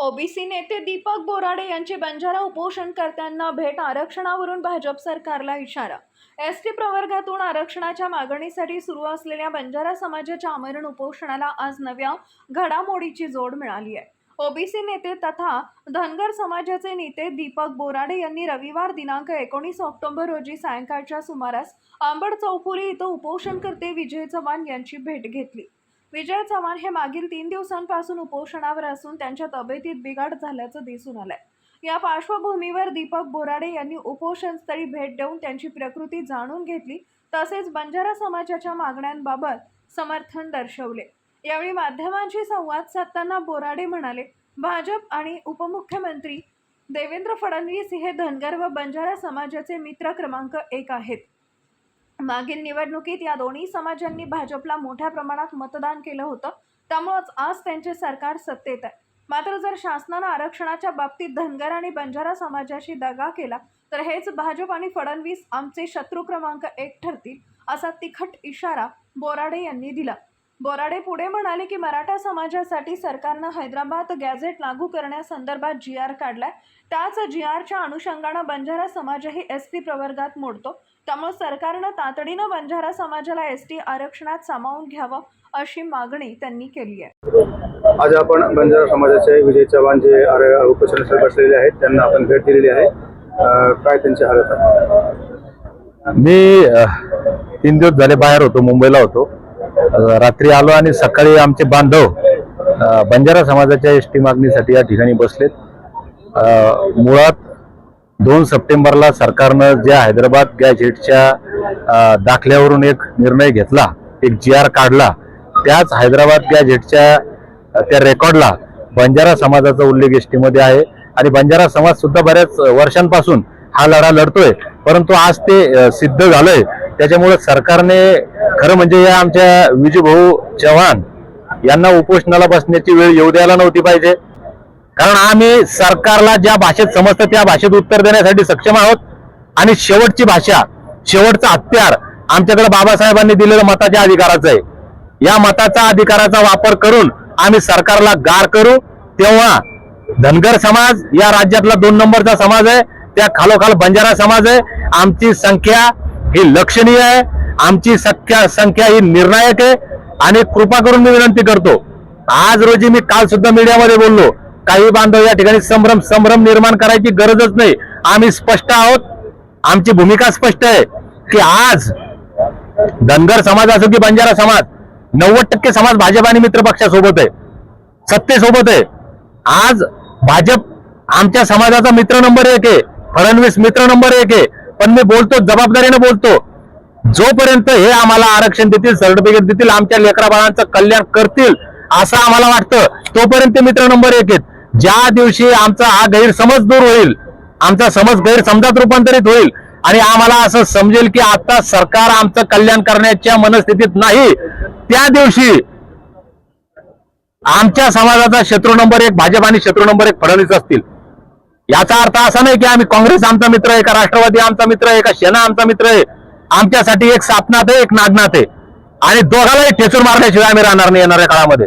OBC नेते दीपक बोराडे यांची बंजारा उपोषणकर्त्यांना भेट आरक्षणावरून भाजप सरकारला इशारा. एस टी प्रवर्गातून आरक्षणाच्या मागणीसाठी सुरू असलेल्या बंजारा समाजाच्या आमरण उपोषणाला आज नव्या घडामोडीची जोड मिळाली आहे. ओबीसी नेते तथा धनगर समाजाचे नेते दीपक बोराडे यांनी रविवार दिनांक एकोणीस ऑक्टोबर रोजी सायंकाळच्या सुमारास आंबड चौफुली इथं उपोषणकर्ते विजय चव्हाण यांची भेट घेतली. विजय चव्हाण हे मागील तीन दिवसांपासून उपोषणावर असून त्यांच्या तब्येतीत बिघाड झाल्याचं दिसून आलंय. या पार्श्वभूमीवर दीपक बोराडे यांनी उपोषणस्थळी भेट देऊन त्यांची प्रकृती जाणून घेतली तसेच बंजारा समाजाच्या मागण्यांबाबत समर्थन दर्शवले. यावेळी माध्यमांशी संवाद साधताना बोराडे म्हणाले भाजप आणि उपमुख्यमंत्री देवेंद्र फडणवीस हे धनगर व बंजारा समाजाचे मित्र क्रमांक एक आहेत. मागील निवडणुकीत या दोन्ही समाजांनी भाजपला मोठ्या प्रमाणात मतदान केलं होतं. त्यामुळंच आज त्यांचे सरकार सत्तेत आहे. मात्र जर शासनानं आरक्षणाच्या बाबतीत धनगर आणि बंजारा समाजाशी दगा केला तर हेच भाजप आणि फडणवीस आमचे शत्रू क्रमांक एक ठरतील असा तिखट इशारा बोराडे यांनी दिला. बोराडे पुढे म्हणाले की मराठा समाजासाठी सरकारनं हैदराबाद गॅझेट लागू करण्यासंदर्भात जी आर काढलाय. त्याच जी आरच्या अनुषंगानं बंजारा समाजही एस टी प्रवर्गात मोडतो. त्यामुळे सरकारनं तातडीनं बंजारा समाजाला एस टी आरक्षणात सामावून घ्यावं अशी मागणी त्यांनी केली आहे. आज आपण बंजारा समाजाचे विजय चव्हाण जे आर- उपोषणासाठी बसलेले आहेत त्यांना आपण भेट दिलेली आहे. काय त्यांची हालत आहे मी तीन दिवस झाले बाहेर होतो मुंबईला होतो. रात्री आलो आणि सकाळी आमचे बांधव बंजारा समाजाच्या एस टी मागणीसाठी या ठिकाणी बसलेत. मुळात दोन सप्टेंबरला सरकारनं ज्या हैदराबाद गॅजेटच्या दाखल्यावरून एक निर्णय घेतला एक जी आर काढला त्याच हैदराबाद गॅजेटच्या त्या रेकॉर्डला बंजारा समाजाचा उल्लेख एस टीमध्ये आहे. आणि बंजारा समाज सुद्धा बऱ्याच वर्षांपासून हा लढा लढतोय. परंतु आज ते सिद्ध झालंय. त्याच्यामुळे सरकारने खरं म्हणजे या आमच्या विजूभाऊ चव्हाण यांना उपोषणाला बसण्याची वेळ येऊ द्यायला नव्हती पाहिजे. कारण आम्ही सरकारला ज्या भाषेत समजतं त्या भाषेत उत्तर देण्यासाठी सक्षम आहोत. आणि शेवटची भाषा शेवटचं हत्यार आमच्याकडे बाबासाहेबांनी दिलेलं मताच्या अधिकाराचं आहे. या मताचा अधिकाराचा वापर करून आम्ही सरकारला गार करू. तेव्हा धनगर समाज या राज्यातला दोन नंबरचा समाज आहे. त्या खालोखाल बंजारा समाज आहे. आमची संख्या ही लक्षणीय आहे. आमची संख्या संख्या ही निर्णायक आहे. आणि कृपा करून मी विनंती करतो आज रोजी मी काल सुद्धा मीडियामध्ये बोललो काही बांधव या ठिकाणी संभ्रम संभ्रम निर्माण करायची गरजच नाही. आम्ही स्पष्ट आहोत. आमची भूमिका स्पष्ट आहे की आज धनगर समाज असो की बंजारा समाज नव्वद टक्के समाज भाजप आणि मित्र पक्षासोबत आहे. सत्तेसोबत आहे. आज भाजप आमच्या समाजाचा मित्र नंबर एक आहे. फडणवीस मित्र नंबर एक आहे. पण मी बोलतो जबाबदारीने बोलतो. जोपर्यंत हे आम्हाला आरक्षण देतील सर्टिफिकेट देतील आमच्या लेकराबाळांचं कल्याण करतील असं आम्हाला वाटतं. तोपर्यंत मित्र नंबर एक आहेत. ज्या दिवशी आमचा हा गैरसमज दूर होईल आमचा समज गैरसमजात रूपांतरित होईल आणि आम्हाला असं समजेल की आता सरकार आमचं कल्याण करण्याच्या मनस्थितीत नाही त्या दिवशी आमच्या समाजाचा शत्रू नंबर एक भाजप आणि शत्रू नंबर एक फडणवीस असतील. याचा अर्थ असा नाही की आम्ही काँग्रेस आमचा मित्र आहे का राष्ट्रवादी आमचा मित्र आहे का सेना आमचा मित्र आहे. आमच्यासाठी एक सापनाथ आहे एक नागनाथ आहे. आणि दोघालाही ठेचून मारल्याशिवाय आम्ही राहणार नाही येणाऱ्या काळामध्ये.